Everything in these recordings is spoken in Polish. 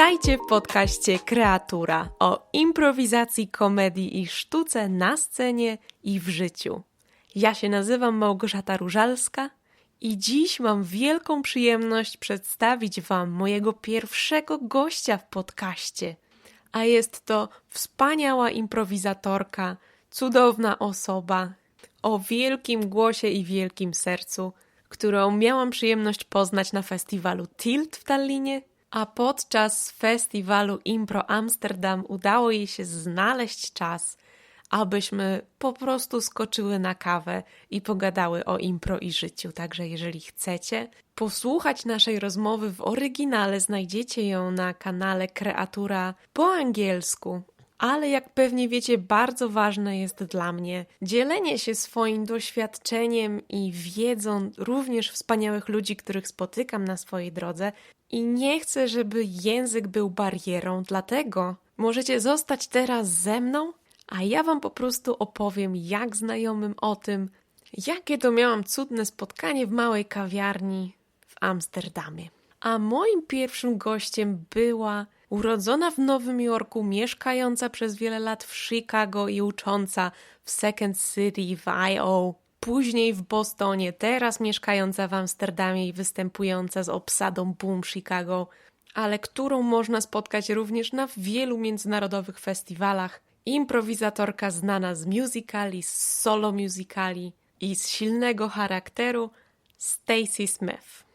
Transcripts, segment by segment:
Witajcie w podcaście Kreatura o improwizacji, komedii i sztuce na scenie i w życiu. Ja się nazywam Małgorzata Różalska i dziś mam wielką przyjemność przedstawić Wam mojego pierwszego gościa w podcaście. A jest to wspaniała improwizatorka, cudowna osoba o wielkim głosie i wielkim sercu, którą miałam przyjemność poznać na festiwalu Tilt w Tallinie a podczas festiwalu Impro Amsterdam udało jej się znaleźć czas, abyśmy po prostu skoczyły na kawę i pogadały o impro i życiu. Także jeżeli chcecie posłuchać naszej rozmowy w oryginale, znajdziecie ją na kanale Kreatura po angielsku. Ale jak pewnie wiecie, bardzo ważne jest dla mnie dzielenie się swoim doświadczeniem i wiedzą również wspaniałych ludzi, których spotykam na swojej drodze, i nie chcę, żeby język był barierą, dlatego możecie zostać teraz ze mną, a ja Wam po prostu opowiem, jak znajomym o tym, jakie to miałam cudne spotkanie w małej kawiarni w Amsterdamie. A moim pierwszym gościem była urodzona w Nowym Jorku, mieszkająca przez wiele lat w Chicago i ucząca w Second City w I.O później w Bostonie, teraz mieszkająca w Amsterdamie i występująca z obsadą Boom Chicago, ale którą można spotkać również na wielu międzynarodowych festiwalach. Improwizatorka znana z musicali, z solo musicali i z silnego charakteru Stacy Smith.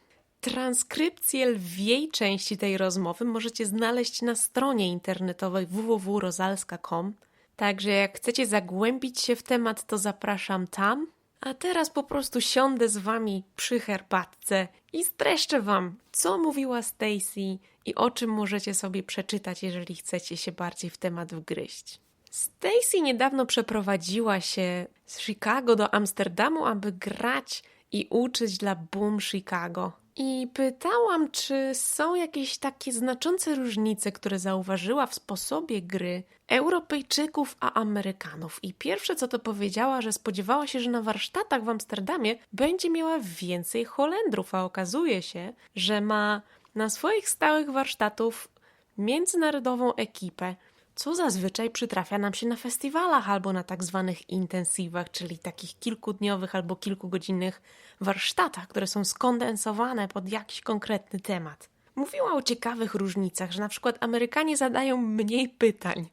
Transkrypcję lwiej części tej rozmowy możecie znaleźć na stronie internetowej www.rozalska.com. Także jak chcecie zagłębić się w temat, to zapraszam tam. A teraz po prostu siądę z wami przy herbatce i streszczę wam, co mówiła Stacy i o czym możecie sobie przeczytać, jeżeli chcecie się bardziej w temat wgryźć. Stacy niedawno przeprowadziła się z Chicago do Amsterdamu, aby grać i uczyć dla Boom Chicago. I pytałam, czy są jakieś takie znaczące różnice, które zauważyła w sposobie gry Europejczyków a Amerykanów. I pierwsze co to powiedziała, że spodziewała się, że na warsztatach w Amsterdamie będzie miała więcej Holendrów, a okazuje się, że ma na swoich stałych warsztatów międzynarodową ekipę co zazwyczaj przytrafia nam się na festiwalach albo na tak zwanych intensywach, czyli takich kilkudniowych albo kilkugodzinnych warsztatach, które są skondensowane pod jakiś konkretny temat. Mówiła o ciekawych różnicach, że na przykład Amerykanie zadają mniej pytań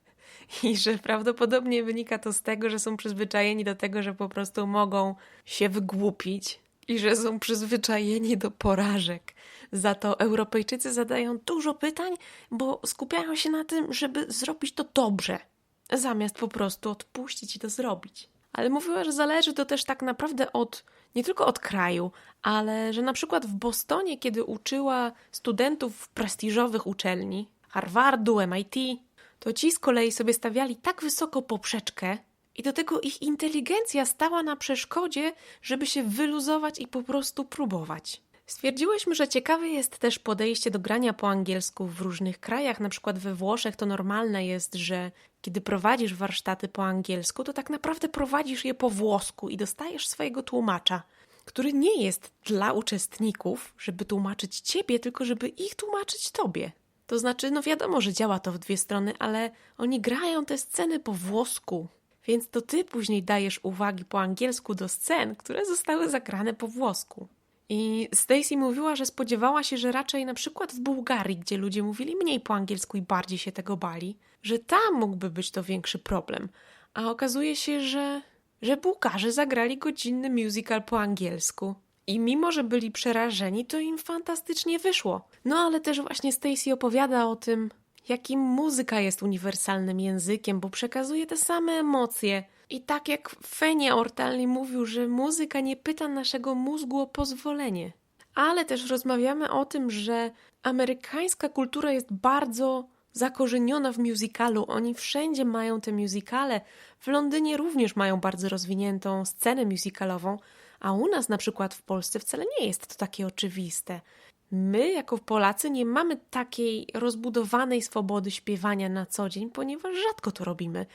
i że prawdopodobnie wynika to z tego, że są przyzwyczajeni do tego, że po prostu mogą się wygłupić i że są przyzwyczajeni do porażek. Za to Europejczycy zadają dużo pytań, bo skupiają się na tym, żeby zrobić to dobrze, zamiast po prostu odpuścić i to zrobić. Ale mówiła, że zależy to też tak naprawdę od nie tylko od kraju, ale że na przykład w Bostonie, kiedy uczyła studentów prestiżowych uczelni, Harvardu, MIT, to ci z kolei sobie stawiali tak wysoko poprzeczkę, i do tego ich inteligencja stała na przeszkodzie, żeby się wyluzować i po prostu próbować. Stwierdziłyśmy, że ciekawe jest też podejście do grania po angielsku w różnych krajach. Na przykład we Włoszech to normalne jest, że kiedy prowadzisz warsztaty po angielsku, to tak naprawdę prowadzisz je po włosku i dostajesz swojego tłumacza, który nie jest dla uczestników, żeby tłumaczyć ciebie, tylko żeby ich tłumaczyć tobie. To znaczy, no wiadomo, że działa to w dwie strony, ale oni grają te sceny po włosku, więc to ty później dajesz uwagi po angielsku do scen, które zostały zagrane po włosku. I Stacy mówiła, że spodziewała się, że raczej na przykład w Bułgarii, gdzie ludzie mówili mniej po angielsku i bardziej się tego bali, że tam mógłby być to większy problem. A okazuje się, że, że Bułgarzy zagrali godzinny musical po angielsku. I mimo, że byli przerażeni, to im fantastycznie wyszło. No ale też właśnie Stacy opowiada o tym, jakim muzyka jest uniwersalnym językiem, bo przekazuje te same emocje. I tak jak Fenia Ortalni mówił, że muzyka nie pyta naszego mózgu o pozwolenie. Ale też rozmawiamy o tym, że amerykańska kultura jest bardzo zakorzeniona w musicalu. Oni wszędzie mają te musicale. W Londynie również mają bardzo rozwiniętą scenę musicalową, a u nas na przykład w Polsce wcale nie jest to takie oczywiste. My, jako Polacy, nie mamy takiej rozbudowanej swobody śpiewania na co dzień, ponieważ rzadko to robimy.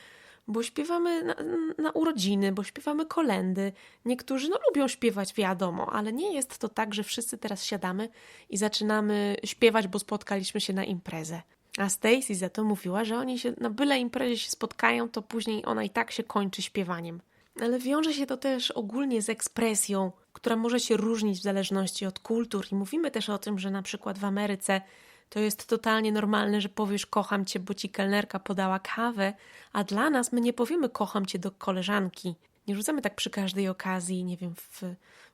Bo śpiewamy na, na urodziny, bo śpiewamy kolendy. Niektórzy no, lubią śpiewać, wiadomo, ale nie jest to tak, że wszyscy teraz siadamy i zaczynamy śpiewać, bo spotkaliśmy się na imprezę. A Stacy za to mówiła, że oni się na byle imprezie się spotkają, to później ona i tak się kończy śpiewaniem. Ale wiąże się to też ogólnie z ekspresją, która może się różnić w zależności od kultur. I mówimy też o tym, że na przykład w Ameryce to jest totalnie normalne, że powiesz kocham cię, bo ci kelnerka podała kawę, a dla nas my nie powiemy kocham cię do koleżanki. Nie rzucamy tak przy każdej okazji, nie wiem, w,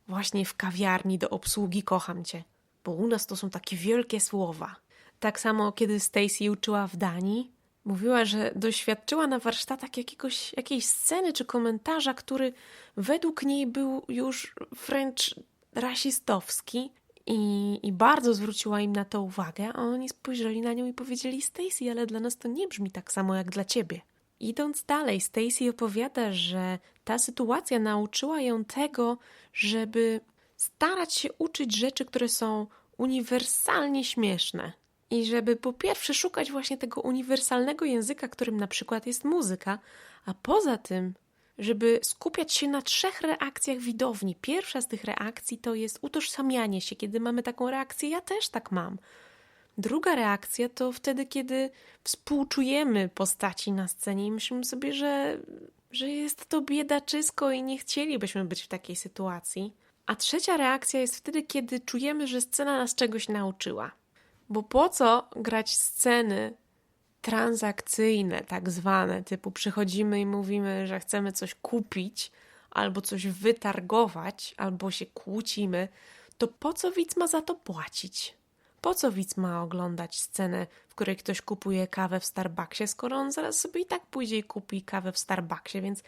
właśnie w kawiarni do obsługi kocham cię, bo u nas to są takie wielkie słowa. Tak samo kiedy Stacy uczyła w Danii, mówiła, że doświadczyła na warsztatach jakiegoś, jakiejś sceny czy komentarza, który według niej był już wręcz rasistowski i, I bardzo zwróciła im na to uwagę, a oni spojrzeli na nią i powiedzieli: Stacy, ale dla nas to nie brzmi tak samo jak dla ciebie. Idąc dalej, Stacy opowiada, że ta sytuacja nauczyła ją tego, żeby starać się uczyć rzeczy, które są uniwersalnie śmieszne. I żeby po pierwsze szukać właśnie tego uniwersalnego języka, którym na przykład jest muzyka, a poza tym żeby skupiać się na trzech reakcjach widowni. Pierwsza z tych reakcji to jest utożsamianie się, kiedy mamy taką reakcję, ja też tak mam. Druga reakcja to wtedy, kiedy współczujemy postaci na scenie i myślimy sobie, że, że jest to biedaczysko i nie chcielibyśmy być w takiej sytuacji. A trzecia reakcja jest wtedy, kiedy czujemy, że scena nas czegoś nauczyła. Bo po co grać sceny transakcyjne, tak zwane, typu przychodzimy i mówimy, że chcemy coś kupić, albo coś wytargować, albo się kłócimy, to po co widz ma za to płacić? Po co widz ma oglądać scenę, w której ktoś kupuje kawę w Starbucksie, skoro on zaraz sobie i tak pójdzie i kupi kawę w Starbucksie, więc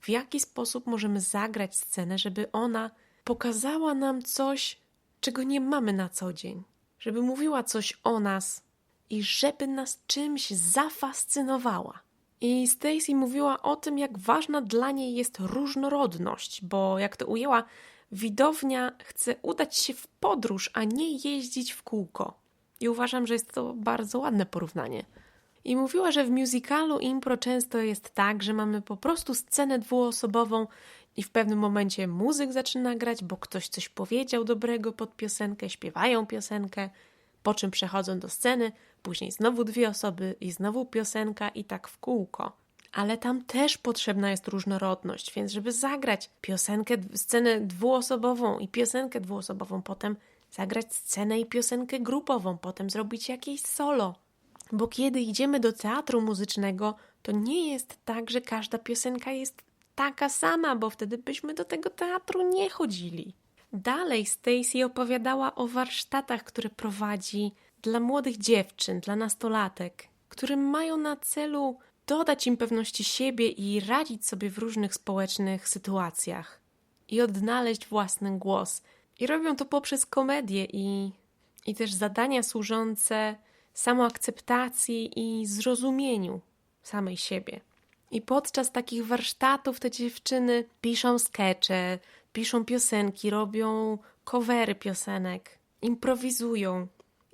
w jaki sposób możemy zagrać scenę, żeby ona pokazała nam coś, czego nie mamy na co dzień? Żeby mówiła coś o nas, i żeby nas czymś zafascynowała. I Stacy mówiła o tym, jak ważna dla niej jest różnorodność, bo jak to ujęła, widownia chce udać się w podróż, a nie jeździć w kółko. I uważam, że jest to bardzo ładne porównanie. I mówiła, że w musicalu impro często jest tak, że mamy po prostu scenę dwuosobową i w pewnym momencie muzyk zaczyna grać, bo ktoś coś powiedział dobrego pod piosenkę, śpiewają piosenkę, po czym przechodzą do sceny, później znowu dwie osoby i znowu piosenka i tak w kółko. Ale tam też potrzebna jest różnorodność, więc żeby zagrać piosenkę, scenę dwuosobową i piosenkę dwuosobową, potem zagrać scenę i piosenkę grupową, potem zrobić jakieś solo. Bo kiedy idziemy do teatru muzycznego, to nie jest tak, że każda piosenka jest taka sama, bo wtedy byśmy do tego teatru nie chodzili. Dalej Stacy opowiadała o warsztatach, które prowadzi dla młodych dziewczyn, dla nastolatek, które mają na celu dodać im pewności siebie i radzić sobie w różnych społecznych sytuacjach i odnaleźć własny głos. I robią to poprzez komedię i, i też zadania służące samoakceptacji i zrozumieniu samej siebie. I podczas takich warsztatów te dziewczyny piszą skecze, piszą piosenki, robią covery piosenek, improwizują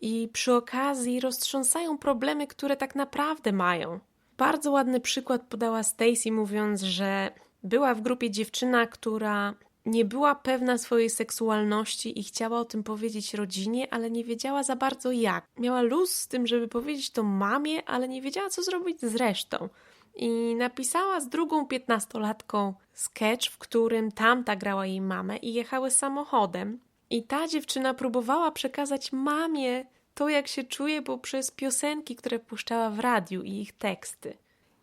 i przy okazji roztrząsają problemy, które tak naprawdę mają. Bardzo ładny przykład podała Stacy, mówiąc, że była w grupie dziewczyna, która nie była pewna swojej seksualności i chciała o tym powiedzieć rodzinie, ale nie wiedziała za bardzo jak. Miała luz z tym, żeby powiedzieć to mamie, ale nie wiedziała, co zrobić z resztą. I napisała z drugą piętnastolatką sketch, w którym tamta grała jej mamę i jechały samochodem. I ta dziewczyna próbowała przekazać mamie to, jak się czuje, poprzez piosenki, które puszczała w radiu i ich teksty.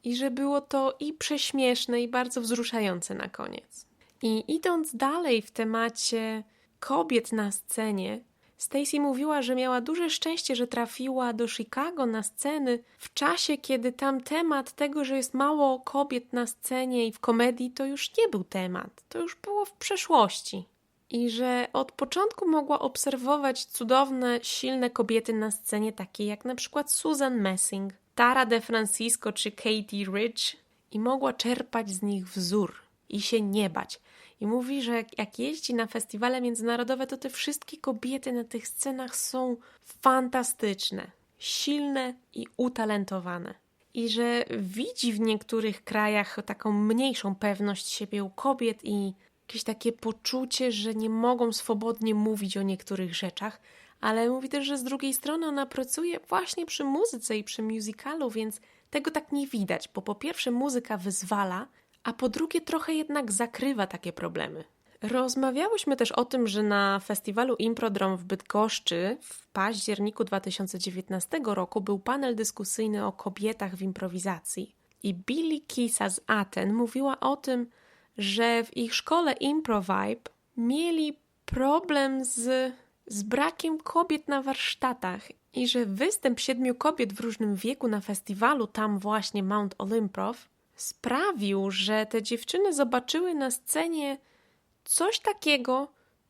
I że było to i prześmieszne, i bardzo wzruszające na koniec. I idąc dalej w temacie kobiet na scenie, Stacy mówiła, że miała duże szczęście, że trafiła do Chicago na sceny w czasie, kiedy tam temat tego, że jest mało kobiet na scenie i w komedii, to już nie był temat. To już było w przeszłości. I że od początku mogła obserwować cudowne, silne kobiety na scenie, takie jak na przykład Susan Messing, Tara De Francisco czy Katie Ridge, i mogła czerpać z nich wzór i się nie bać i mówi, że jak jeździ na festiwale międzynarodowe, to te wszystkie kobiety na tych scenach są fantastyczne, silne i utalentowane. I że widzi w niektórych krajach taką mniejszą pewność siebie u kobiet i jakieś takie poczucie, że nie mogą swobodnie mówić o niektórych rzeczach, ale mówi też, że z drugiej strony ona pracuje właśnie przy muzyce i przy musicalu, więc tego tak nie widać, bo po pierwsze muzyka wyzwala, a po drugie trochę jednak zakrywa takie problemy. Rozmawiałyśmy też o tym, że na festiwalu Improdrom w Bydgoszczy w październiku 2019 roku był panel dyskusyjny o kobietach w improwizacji. I Billy Kisa z Aten mówiła o tym, że w ich szkole Improvibe mieli problem z, z brakiem kobiet na warsztatach i że występ siedmiu kobiet w różnym wieku na festiwalu tam właśnie Mount Olympov sprawił, że te dziewczyny zobaczyły na scenie coś takiego,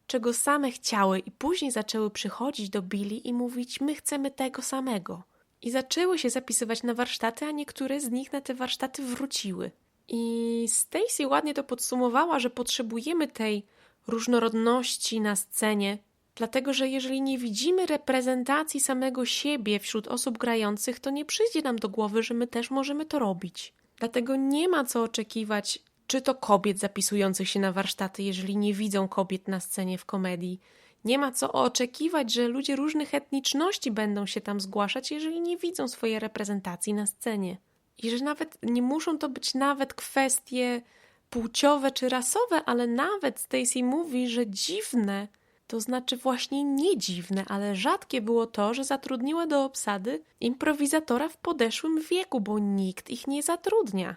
czego same chciały, i później zaczęły przychodzić do Billy i mówić: My chcemy tego samego. I zaczęły się zapisywać na warsztaty, a niektóre z nich na te warsztaty wróciły. I Stacy ładnie to podsumowała, że potrzebujemy tej różnorodności na scenie, dlatego że jeżeli nie widzimy reprezentacji samego siebie wśród osób grających, to nie przyjdzie nam do głowy, że my też możemy to robić. Dlatego nie ma co oczekiwać czy to kobiet zapisujących się na warsztaty, jeżeli nie widzą kobiet na scenie w komedii. Nie ma co oczekiwać, że ludzie różnych etniczności będą się tam zgłaszać, jeżeli nie widzą swojej reprezentacji na scenie. I że nawet nie muszą to być nawet kwestie płciowe czy rasowe, ale nawet Stacy mówi, że dziwne, to znaczy właśnie nie dziwne, ale rzadkie było to, że zatrudniła do obsady improwizatora w podeszłym wieku, bo nikt ich nie zatrudnia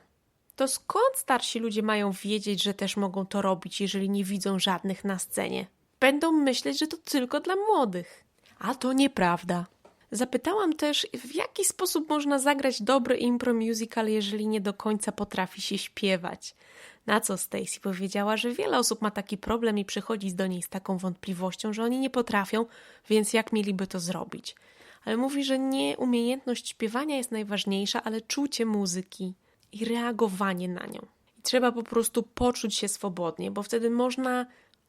to skąd starsi ludzie mają wiedzieć, że też mogą to robić, jeżeli nie widzą żadnych na scenie? Będą myśleć, że to tylko dla młodych. A to nieprawda. Zapytałam też, w jaki sposób można zagrać dobry impro musical, jeżeli nie do końca potrafi się śpiewać. Na co Stacy powiedziała, że wiele osób ma taki problem i przychodzi do niej z taką wątpliwością, że oni nie potrafią, więc jak mieliby to zrobić? Ale mówi, że nie umiejętność śpiewania jest najważniejsza, ale czucie muzyki i reagowanie na nią. I trzeba po prostu poczuć się swobodnie, bo wtedy można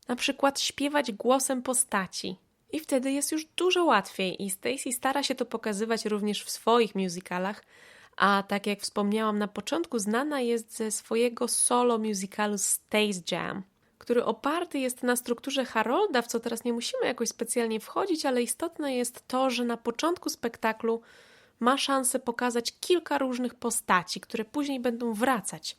na przykład śpiewać głosem postaci. I wtedy jest już dużo łatwiej. I Stacy stara się to pokazywać również w swoich musicalach, a tak jak wspomniałam na początku, znana jest ze swojego solo musicalu Stace Jam, który oparty jest na strukturze Harolda, w co teraz nie musimy jakoś specjalnie wchodzić, ale istotne jest to, że na początku spektaklu ma szansę pokazać kilka różnych postaci, które później będą wracać.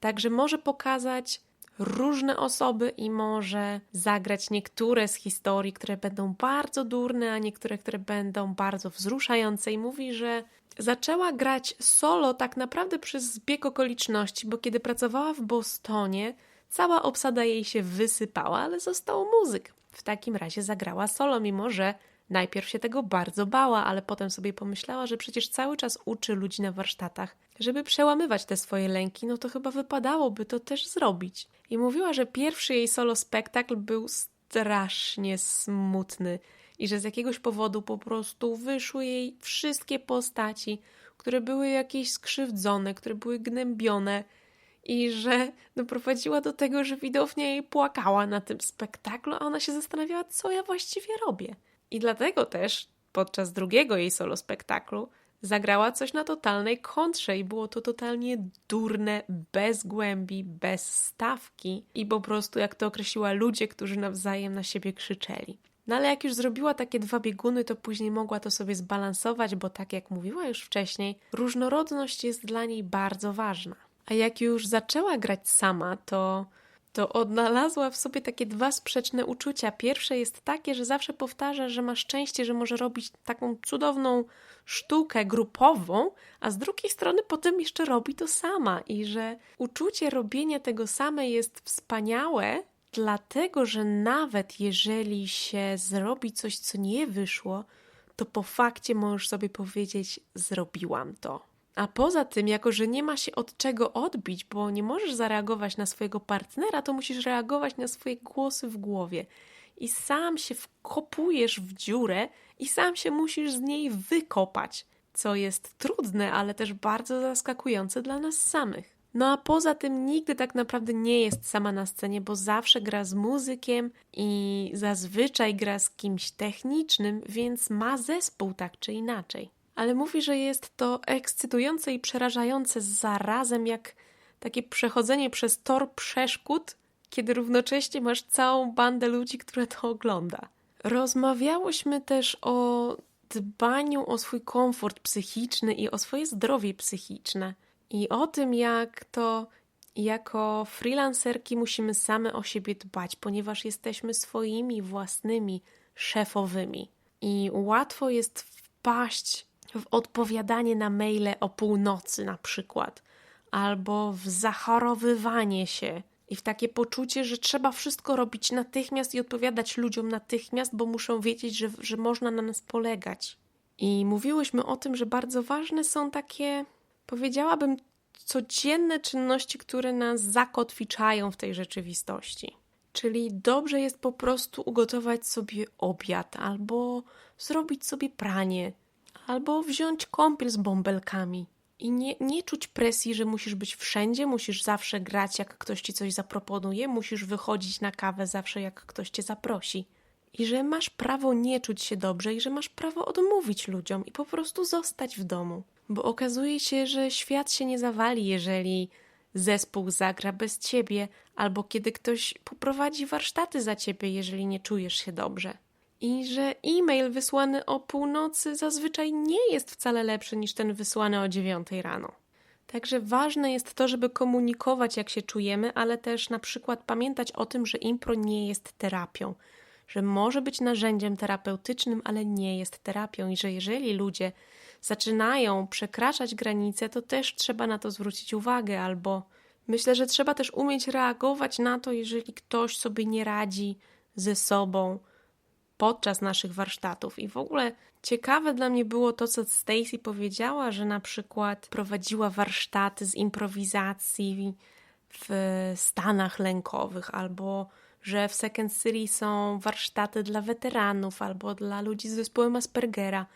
Także może pokazać różne osoby i może zagrać niektóre z historii, które będą bardzo durne, a niektóre, które będą bardzo wzruszające. I mówi, że zaczęła grać solo tak naprawdę przez zbieg okoliczności, bo kiedy pracowała w Bostonie, cała obsada jej się wysypała, ale został muzyk. W takim razie zagrała solo, mimo że Najpierw się tego bardzo bała, ale potem sobie pomyślała, że przecież cały czas uczy ludzi na warsztatach. Żeby przełamywać te swoje lęki, no to chyba wypadałoby to też zrobić. I mówiła, że pierwszy jej solo spektakl był strasznie smutny i że z jakiegoś powodu po prostu wyszły jej wszystkie postaci, które były jakieś skrzywdzone, które były gnębione i że doprowadziła do tego, że widownia jej płakała na tym spektaklu, a ona się zastanawiała, co ja właściwie robię. I dlatego też podczas drugiego jej solo spektaklu zagrała coś na totalnej kontrze i było to totalnie durne, bez głębi, bez stawki i po prostu, jak to określiła, ludzie, którzy nawzajem na siebie krzyczeli. No ale jak już zrobiła takie dwa bieguny, to później mogła to sobie zbalansować, bo tak jak mówiła już wcześniej, różnorodność jest dla niej bardzo ważna. A jak już zaczęła grać sama, to to odnalazła w sobie takie dwa sprzeczne uczucia. Pierwsze jest takie, że zawsze powtarza, że ma szczęście, że może robić taką cudowną sztukę grupową, a z drugiej strony potem jeszcze robi to sama i że uczucie robienia tego same jest wspaniałe, dlatego że nawet jeżeli się zrobi coś, co nie wyszło, to po fakcie możesz sobie powiedzieć: Zrobiłam to. A poza tym, jako że nie ma się od czego odbić, bo nie możesz zareagować na swojego partnera, to musisz reagować na swoje głosy w głowie. I sam się wkopujesz w dziurę i sam się musisz z niej wykopać, co jest trudne, ale też bardzo zaskakujące dla nas samych. No a poza tym nigdy tak naprawdę nie jest sama na scenie, bo zawsze gra z muzykiem i zazwyczaj gra z kimś technicznym, więc ma zespół tak czy inaczej ale mówi, że jest to ekscytujące i przerażające zarazem jak takie przechodzenie przez tor przeszkód, kiedy równocześnie masz całą bandę ludzi, która to ogląda. Rozmawiałyśmy też o dbaniu o swój komfort psychiczny i o swoje zdrowie psychiczne. I o tym, jak to jako freelancerki musimy same o siebie dbać, ponieważ jesteśmy swoimi własnymi szefowymi. I łatwo jest wpaść w odpowiadanie na maile o północy, na przykład, albo w zachorowywanie się i w takie poczucie, że trzeba wszystko robić natychmiast i odpowiadać ludziom natychmiast, bo muszą wiedzieć, że, że można na nas polegać. I mówiłyśmy o tym, że bardzo ważne są takie, powiedziałabym, codzienne czynności, które nas zakotwiczają w tej rzeczywistości. Czyli dobrze jest po prostu ugotować sobie obiad, albo zrobić sobie pranie, albo wziąć kąpiel z bąbelkami. I nie, nie czuć presji, że musisz być wszędzie, musisz zawsze grać, jak ktoś ci coś zaproponuje, musisz wychodzić na kawę zawsze, jak ktoś cię zaprosi. I że masz prawo nie czuć się dobrze, i że masz prawo odmówić ludziom i po prostu zostać w domu. Bo okazuje się, że świat się nie zawali, jeżeli zespół zagra bez ciebie, albo kiedy ktoś poprowadzi warsztaty za ciebie, jeżeli nie czujesz się dobrze. I że e-mail wysłany o północy zazwyczaj nie jest wcale lepszy niż ten wysłany o dziewiątej rano. Także ważne jest to, żeby komunikować, jak się czujemy, ale też na przykład pamiętać o tym, że impro nie jest terapią, że może być narzędziem terapeutycznym, ale nie jest terapią i że jeżeli ludzie zaczynają przekraczać granice, to też trzeba na to zwrócić uwagę, albo myślę, że trzeba też umieć reagować na to, jeżeli ktoś sobie nie radzi ze sobą podczas naszych warsztatów. I w ogóle ciekawe dla mnie było to, co Stacy powiedziała, że na przykład prowadziła warsztaty z improwizacji w stanach lękowych, albo że w Second City są warsztaty dla weteranów, albo dla ludzi z zespołem Aspergera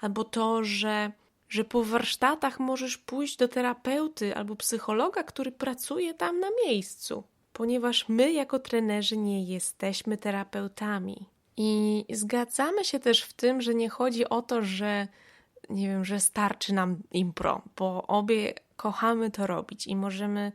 albo to, że, że po warsztatach możesz pójść do terapeuty albo psychologa, który pracuje tam na miejscu, ponieważ my, jako trenerzy, nie jesteśmy terapeutami. I zgadzamy się też w tym, że nie chodzi o to, że nie wiem, że starczy nam impro, bo obie kochamy to robić i możemy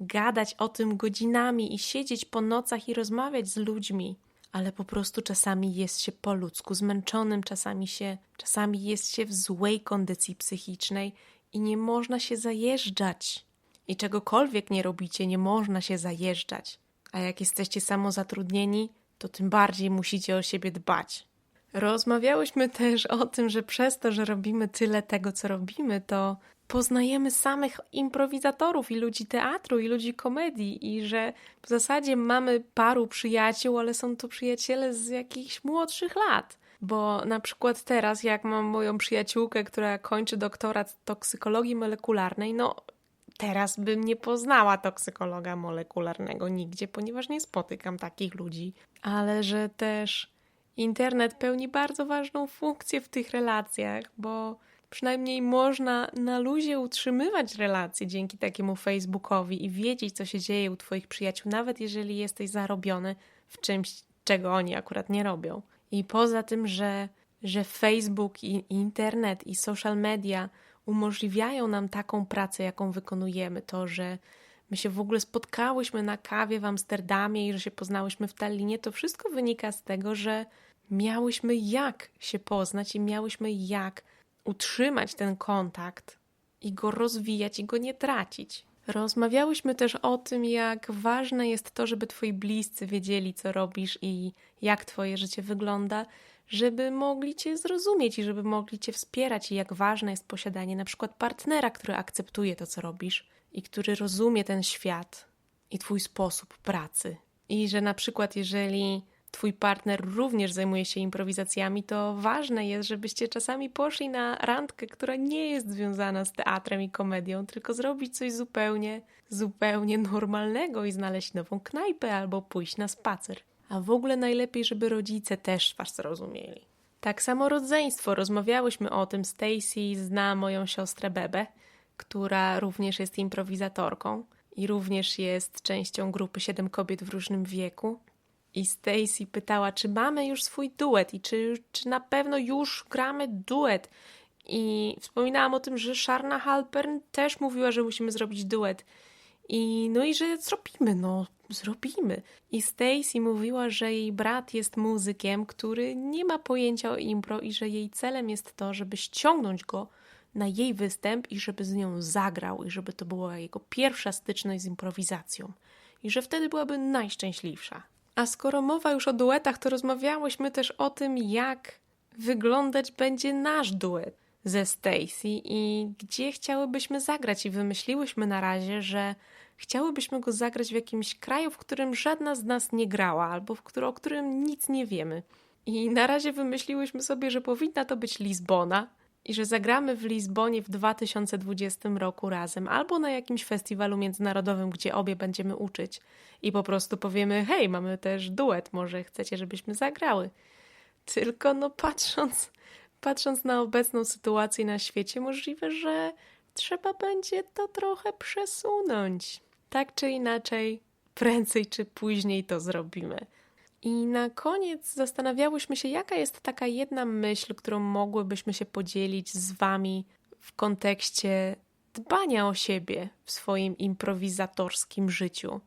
gadać o tym godzinami i siedzieć po nocach i rozmawiać z ludźmi ale po prostu czasami jest się po ludzku zmęczonym, czasami się, czasami jest się w złej kondycji psychicznej i nie można się zajeżdżać. I czegokolwiek nie robicie, nie można się zajeżdżać. A jak jesteście samozatrudnieni, to tym bardziej musicie o siebie dbać. Rozmawiałyśmy też o tym, że przez to, że robimy tyle tego, co robimy, to poznajemy samych improwizatorów i ludzi teatru i ludzi komedii i że w zasadzie mamy paru przyjaciół, ale są to przyjaciele z jakichś młodszych lat. Bo na przykład teraz, jak mam moją przyjaciółkę, która kończy doktorat toksykologii molekularnej, no teraz bym nie poznała toksykologa molekularnego nigdzie, ponieważ nie spotykam takich ludzi. Ale że też internet pełni bardzo ważną funkcję w tych relacjach, bo przynajmniej można na luzie utrzymywać relacje dzięki takiemu Facebookowi i wiedzieć, co się dzieje u Twoich przyjaciół, nawet jeżeli jesteś zarobiony w czymś, czego oni akurat nie robią. I poza tym, że, że Facebook i internet i social media umożliwiają nam taką pracę, jaką wykonujemy, to, że my się w ogóle spotkałyśmy na kawie w Amsterdamie i że się poznałyśmy w Tallinie, to wszystko wynika z tego, że miałyśmy jak się poznać i miałyśmy jak utrzymać ten kontakt i go rozwijać i go nie tracić. Rozmawiałyśmy też o tym, jak ważne jest to, żeby twoi bliscy wiedzieli, co robisz i jak twoje życie wygląda, żeby mogli cię zrozumieć i żeby mogli cię wspierać i jak ważne jest posiadanie na przykład partnera, który akceptuje to, co robisz i który rozumie ten świat i twój sposób pracy. I że na przykład jeżeli twój partner również zajmuje się improwizacjami, to ważne jest, żebyście czasami poszli na randkę, która nie jest związana z teatrem i komedią, tylko zrobić coś zupełnie, zupełnie normalnego i znaleźć nową knajpę albo pójść na spacer. A w ogóle najlepiej, żeby rodzice też was zrozumieli. Tak samo rodzeństwo. Rozmawiałyśmy o tym. Stacy zna moją siostrę Bebę, która również jest improwizatorką i również jest częścią grupy Siedem kobiet w różnym wieku. I Stacy pytała, czy mamy już swój duet i czy, czy na pewno już gramy duet. I wspominałam o tym, że Sharna Halpern też mówiła, że musimy zrobić duet. I no i że zrobimy, no zrobimy. I Stacy mówiła, że jej brat jest muzykiem, który nie ma pojęcia o impro i że jej celem jest to, żeby ściągnąć go na jej występ i żeby z nią zagrał i żeby to była jego pierwsza styczność z improwizacją. I że wtedy byłaby najszczęśliwsza. A skoro mowa już o duetach, to rozmawiałyśmy też o tym, jak wyglądać będzie nasz duet ze Stacy i gdzie chciałybyśmy zagrać. I wymyśliłyśmy na razie, że chciałybyśmy go zagrać w jakimś kraju, w którym żadna z nas nie grała, albo w którym, o którym nic nie wiemy. I na razie wymyśliłyśmy sobie, że powinna to być Lizbona i że zagramy w Lizbonie w 2020 roku razem, albo na jakimś festiwalu międzynarodowym, gdzie obie będziemy uczyć i po prostu powiemy: Hej, mamy też duet, może chcecie, żebyśmy zagrały. Tylko no patrząc, patrząc na obecną sytuację na świecie, możliwe, że trzeba będzie to trochę przesunąć. Tak czy inaczej, prędzej czy później to zrobimy. I na koniec zastanawiałyśmy się, jaka jest taka jedna myśl, którą mogłybyśmy się podzielić z Wami w kontekście dbania o siebie w swoim improwizatorskim życiu.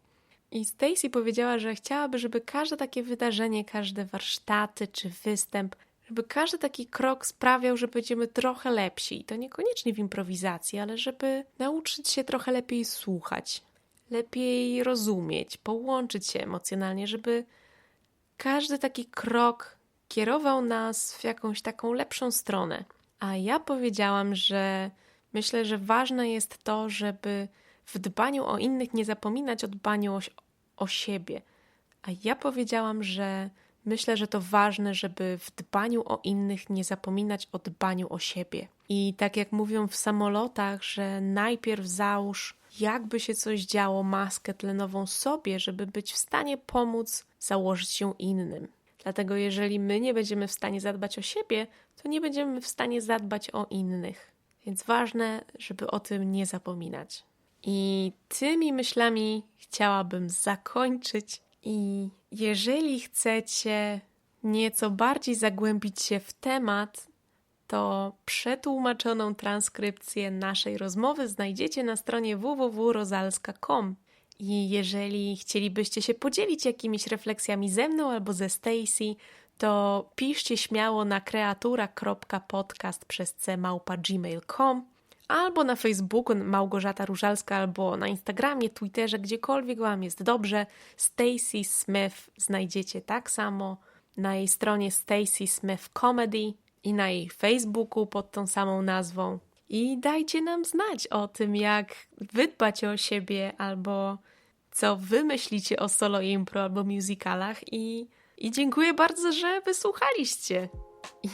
I Stacy powiedziała, że chciałaby, żeby każde takie wydarzenie, każde warsztaty czy występ, żeby każdy taki krok sprawiał, że będziemy trochę lepsi. I to niekoniecznie w improwizacji, ale żeby nauczyć się trochę lepiej słuchać, lepiej rozumieć, połączyć się emocjonalnie, żeby każdy taki krok kierował nas w jakąś taką lepszą stronę. A ja powiedziałam, że myślę, że ważne jest to, żeby w dbaniu o innych nie zapominać o dbaniu o, o siebie. A ja powiedziałam, że myślę, że to ważne, żeby w dbaniu o innych nie zapominać o dbaniu o siebie. I tak jak mówią w samolotach, że najpierw załóż, jakby się coś działo, maskę tlenową sobie, żeby być w stanie pomóc założyć się innym. Dlatego, jeżeli my nie będziemy w stanie zadbać o siebie, to nie będziemy w stanie zadbać o innych. Więc ważne, żeby o tym nie zapominać. I tymi myślami chciałabym zakończyć. I jeżeli chcecie nieco bardziej zagłębić się w temat, to przetłumaczoną transkrypcję naszej rozmowy znajdziecie na stronie www.rozalska.com. I jeżeli chcielibyście się podzielić jakimiś refleksjami ze mną albo ze Stacy, to piszcie śmiało na kreatura.podcast przez cmałpa.gmail.com albo na Facebooku Małgorzata Różalska, albo na Instagramie, Twitterze, gdziekolwiek Wam jest dobrze. Stacy Smith znajdziecie tak samo na jej stronie Stacy Smith Comedy i na jej Facebooku pod tą samą nazwą. I dajcie nam znać o tym, jak wydbać o siebie, albo co wy myślicie o solo impro albo musicalach. I, i dziękuję bardzo, że wysłuchaliście.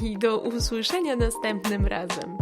I do usłyszenia następnym razem.